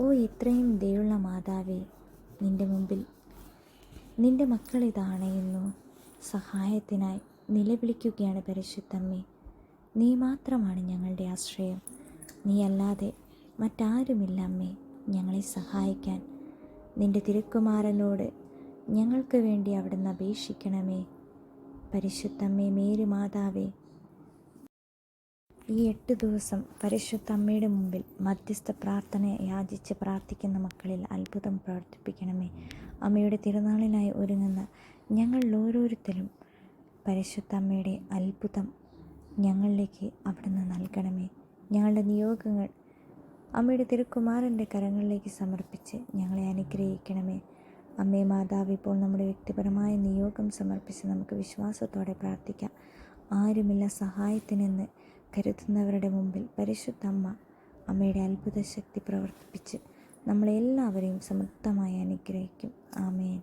ഓ ഇത്രയും ദയുള്ള മാതാവേ നിന്റെ മുമ്പിൽ നിന്റെ മക്കൾ ഇതാണയുന്നു സഹായത്തിനായി നിലവിളിക്കുകയാണ് പരിശുദ്ധമ്മേ. നീ മാത്രമാണ് ഞങ്ങളുടെ ആശ്രയം. നീ അല്ലാതെ മറ്റാരുമില്ല അമ്മേ. ഞങ്ങളെ സഹായിക്കാൻ നിന്റെ തിരുക്കുമാരനോട് ഞങ്ങൾക്ക് വേണ്ടി അവിടുന്ന് അപേക്ഷിക്കണമേ. പരിശുദ്ധമ്മേ മേരി മാതാവേ ഈ എട്ട് ദിവസം പരിശുദ്ധ അമ്മയുടെ മുമ്പിൽ മധ്യസ്ഥ പ്രാർത്ഥന യാചിച്ച് പ്രാർത്ഥിക്കുന്ന മക്കളിൽ അത്ഭുതം പ്രവർത്തിപ്പിക്കണമേ. അമ്മയുടെ തിരുനാളിനായി ഒരുങ്ങുന്ന ഞങ്ങളിൽ ഓരോരുത്തരും പരിശുദ്ധ അമ്മയുടെ അത്ഭുതം ഞങ്ങളിലേക്ക് അവിടുന്ന് നൽകണമേ. ഞങ്ങളുടെ നിയോഗങ്ങൾ അമ്മയുടെ തിരുക്കുമാരന്റെ കരങ്ങളിലേക്ക് സമർപ്പിച്ച് ഞങ്ങളെ അനുഗ്രഹിക്കണമേ. അമ്മേ മാതാവ് ഇപ്പോൾ നമ്മുടെ വ്യക്തിപരമായ നിയോഗം സമർപ്പിച്ച് നമുക്ക് വിശ്വാസത്തോടെ പ്രാർത്ഥിക്കാം. ആരുമില്ല സഹായത്തിനെന്ന് കരുതുന്നവരുടെ മുമ്പിൽ പരിശുദ്ധ അമ്മ അമ്മയുടെ അത്ഭുത ശക്തി പ്രവർത്തിപ്പിച്ച് നമ്മളെല്ലാവരെയും സമൃദ്ധമായി അനുഗ്രഹിക്കും. ആമേൻ.